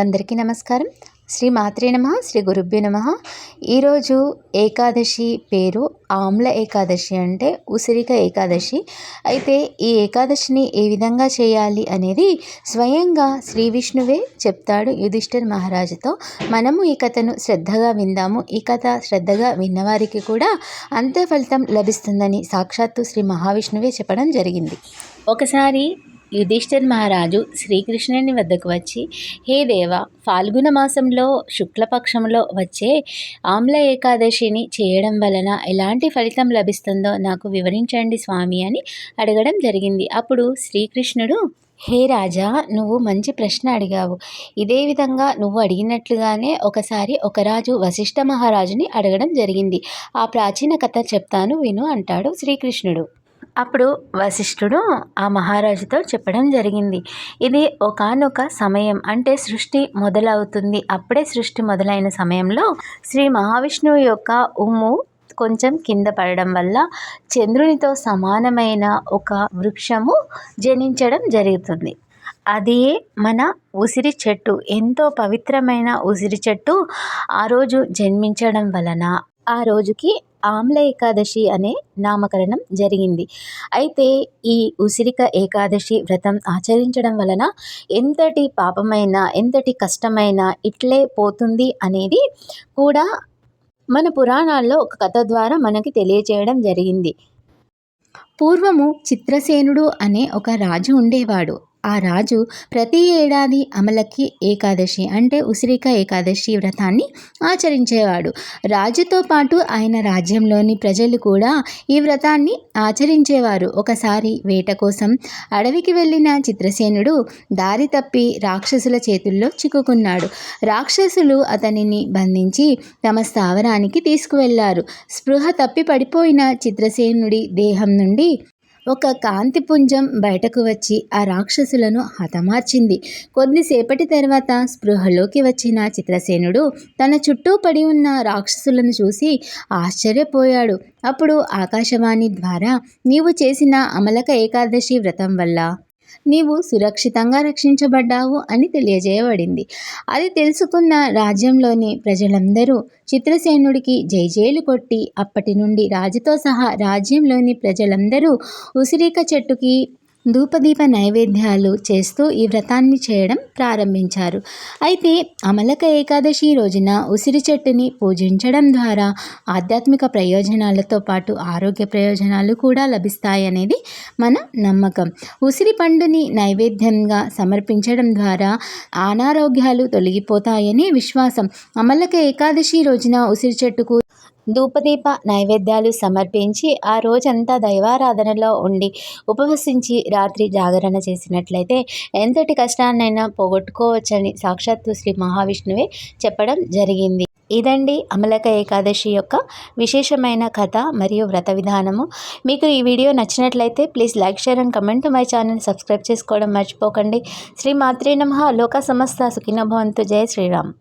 అందరికీ నమస్కారం. శ్రీ మాత్రే నమ శ్రీ గురుభ్యో నమ. ఈరోజు ఏకాదశి పేరు ఆమ్ల ఏకాదశి అంటే ఉసిరిక ఏకాదశి. అయితే ఈ ఏకాదశిని ఏ విధంగా చేయాలి అనేది స్వయంగా శ్రీ విష్ణువే చెప్తాడు యుధిష్ఠర్ మహారాజుతో. మనము ఈ కథను శ్రద్ధగా విందాము. ఈ కథ శ్రద్ధగా విన్నవారికి కూడా అంతే ఫలితం లభిస్తుందని సాక్షాత్తు శ్రీ మహావిష్ణువే చెప్పడం జరిగింది. ఒకసారి యుధిష్ఠిర్ మహారాజు శ్రీకృష్ణుని వద్దకు వచ్చి హే దేవ ఫాల్గుణ మాసంలో శుక్లపక్షంలో వచ్చే ఆమ్ల ఏకాదశిని చేయడం వలన ఎలాంటి ఫలితం లభిస్తుందో నాకు వివరించండి స్వామి అని అడగడం జరిగింది. అప్పుడు శ్రీకృష్ణుడు హే రాజా నువ్వు మంచి ప్రశ్న అడిగావు. ఇదే విధంగా నువ్వు అడిగినట్లుగానే ఒకసారి ఒక రాజు వశిష్ఠ మహారాజుని అడగడం జరిగింది. ఆ ప్రాచీన కథ చెప్తాను విను అంటాడు శ్రీకృష్ణుడు. అప్పుడు వశిష్ఠుడు ఆ మహారాజుతో చెప్పడం జరిగింది. ఇది ఒకనొక సమయం అంటే సృష్టి మొదలవుతుంది. అప్పుడే సృష్టి మొదలైన సమయంలో శ్రీ మహావిష్ణువు యొక్క ఉమ్ము కొంచెం కింద పడడం వల్ల చంద్రునితో సమానమైన ఒక వృక్షము జనించడం జరుగుతుంది. అదే మన ఉసిరి చెట్టు ఎంతో పవిత్రమైన ఉసిరి చెట్టు ఆ రోజు జన్మించడం వలన ఆ రోజుకి ఆమ్ల ఏకాదశి అనే నామకరణం జరిగింది. అయితే ఈ ఉసిరిక ఏకాదశి వ్రతం ఆచరించడం వలన ఎంతటి పాపమైన ఎంతటి కష్టమైన ఇట్లే పోతుంది అనేది కూడా మన పురాణాల్లో ఒక కథ ద్వారా మనకి తెలియచేయడం జరిగింది. పూర్వము చిత్రసేనుడు అనే ఒక రాజు ఉండేవాడు. ఆ రాజు ప్రతి ఏడాది అమలకి ఏకాదశి అంటే ఉసిరిక ఏకాదశి వ్రతాన్ని ఆచరించేవాడు. రాజుతో పాటు ఆయన రాజ్యంలోని ప్రజలు కూడా ఈ వ్రతాన్ని ఆచరించేవారు. ఒకసారి వేట కోసం అడవికి వెళ్ళిన చిత్రసేనుడు దారి తప్పి రాక్షసుల చేతుల్లో చిక్కుకున్నాడు. రాక్షసులు అతనిని బంధించి తమ స్థావరానికి తీసుకువెళ్ళారు. స్పృహ తప్పి పడిపోయిన చిత్రసేనుడి దేహం నుండి ఒక కాంతిపుంజం బయటకు వచ్చి ఆ రాక్షసులను హతమార్చింది. కొద్దిసేపటి తర్వాత స్పృహలోకి వచ్చిన చిత్రసేనుడు తన చుట్టూ పడి ఉన్న రాక్షసులను చూసి ఆశ్చర్యపోయాడు. అప్పుడు ఆకాశవాణి ద్వారా నీవు చేసిన అమలక ఏకాదశి వ్రతం వల్ల నీవు సురక్షితంగా రక్షించబడ్డావు అని తెలియజేయబడింది. అది తెలుసుకున్న రాజ్యంలోని ప్రజలందరూ చిత్రసేనుడికి జైజేలు కొట్టి అప్పటి నుండి రాజుతో సహా రాజ్యంలోని ప్రజలందరూ ఉసిరిక చెట్టుకి ధూపదీప నైవేద్యాలు చేస్తూ ఈ వ్రతాన్ని చేయడం ప్రారంభించారు. అయితే అమలక ఏకాదశి రోజున ఉసిరి చెట్టుని పూజించడం ద్వారా ఆధ్యాత్మిక ప్రయోజనాలతో పాటు ఆరోగ్య ప్రయోజనాలు కూడా లభిస్తాయనేది మన నమ్మకం. ఉసిరి పండుని నైవేద్యంగా సమర్పించడం ద్వారా అనారోగ్యాలు తొలగిపోతాయని విశ్వాసం. అమలక ఏకాదశి రోజున ఉసిరి చెట్టుకు ధూపదీప నైవేద్యాలు సమర్పించి ఆ రోజంతా దైవారాధనలో ఉండి ఉపవసించి రాత్రి జాగరణ చేసినట్లయితే ఎంతటి కష్టాన్నైనా పోగొట్టుకోవచ్చని సాక్షాత్తు శ్రీ మహావిష్ణువే చెప్పడం జరిగింది. ఇదండి అమలక ఏకాదశి యొక్క విశేషమైన కథ మరియు వ్రత విధానము. మీకు ఈ వీడియో నచ్చినట్లయితే please like share and comment my channel subscribe చేసుకోవడం మర్చిపోకండి. శ్రీ మాత్రే నమ. లోక సమస్త సుఖినభవంతు జయ శ్రీరామ్.